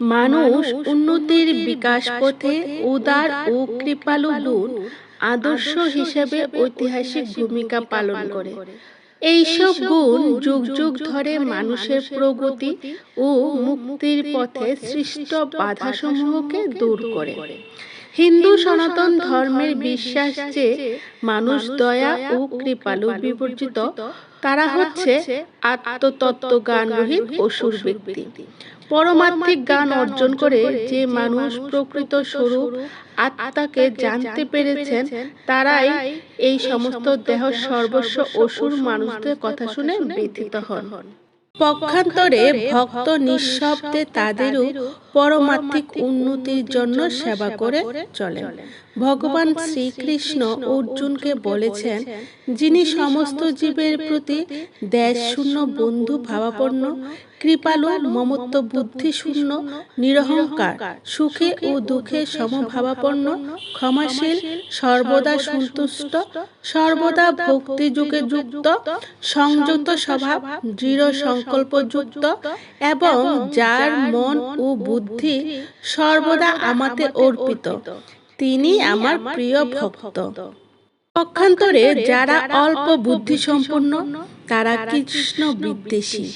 মানুষ উন্নতির বিকাশ পথে উদার ও কৃপালু গুণ আদর্শ হিসেবে ঐতিহাসিক ভূমিকা পালন করে। এইসব গুণ যুগ যুগ ধরে মানুষের প্রগতি ও মুক্তির পথে সৃষ্ট বাধাসমূহকে দূর করে। হিন্দু সনাতন ধর্মের বিশ্বাস যে মানুষ দয়া ও কৃপালু বিবর্জিত তারা হচ্ছে আত্মতত্ত্ব জ্ঞান রহিত অসুর ব্যক্তি। পরমাত্মিক গান অর্জন করে যে মানুষ প্রকৃত স্বরূপ আত্মাকে জানতে পেরেছেন তারাই এই সমস্ত দেহ সর্বস্ব অসুর মানুষদের কথা শুনে ব্যথিত হন। পক্ষান্তরে ভক্ত নিঃশব্দে তাদেরও পরমাত্মিক উন্নতির জন্য সেবা করে চলেন। ভগবান শ্রীকৃষ্ণ অর্জুনকে বলেছেন, যিনি সমস্ত জীবের প্রতি দেশ শূন্য বন্ধু ভাবাপন্ন, কৃপালু, মমত্ব বুদ্ধি শূন্য নিরহংকার, সুখে ও দুঃখে সমভাবাপন্ন, ক্ষমাশীল, সর্বদা সন্তুষ্ট, সর্বদা ভক্তিযুগে যুক্ত, সংযত স্বভাব, দৃঢ় যুক্ত এবং যার মন ও বুদ্ধি সর্বদা আমাতে অর্পিত। তিনি আমার প্রিয় ভক্ত। পক্ষান্তরে যারা অল্প বুদ্ধি সম্পন্ন তারা কৃষ্ণ বিদ্বেষী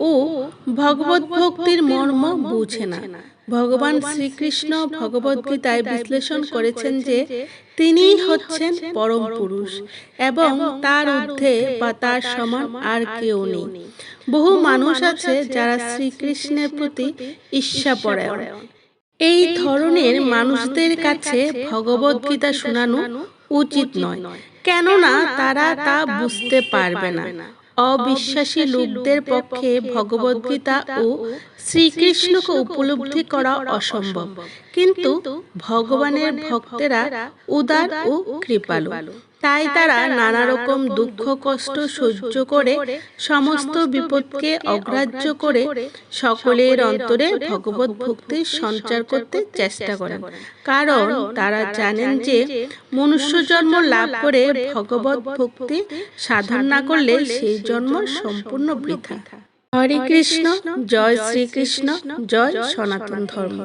ও ভগবত ভক্তির মর্ম বুঝে না। ভগবান শ্রীকৃষ্ণ ভগবদ্গীতায় বিশ্লেষণ করেছেন যে তিনি হচ্ছেন পরম পুরুষ এবং তার ঊর্ধ্বে বা তার সমান আর কেউ নেই। বহু মানুষ আছে যারা শ্রীকৃষ্ণের প্রতি ঈর্ষা পরায়ণ। এই ধরনের মানুষদের কাছে ভগবদ্গীতা শোনানো উচিত নয়। কেননা তারা তা বুঝতে পারবে না। অবিশ্বাসী লোকদের পক্ষে ভগবদ্গীতা ও শ্রীকৃষ্ণকে উপলব্ধি করা অসম্ভব। কিন্তু ভগবানের ভক্তেরা উদার ও কৃপালু। তাই তারা নানা রকম দুঃখ কষ্ট সহ্য করে সমস্ত বিপদকে অগ্রাহ্য করে সকলের অন্তরে ভগবত ভক্তির সঞ্চার করতে চেষ্টা করেন। কারণ তারা জানেন যে মনুষ্য জন্ম লাভ করে ভগবত ভক্তি সাধন না করলে সেই জন্ম সম্পূর্ণ বৃথা। হরে কৃষ্ণ জয় শ্রীকৃষ্ণ জয় সনাতন ধর্ম।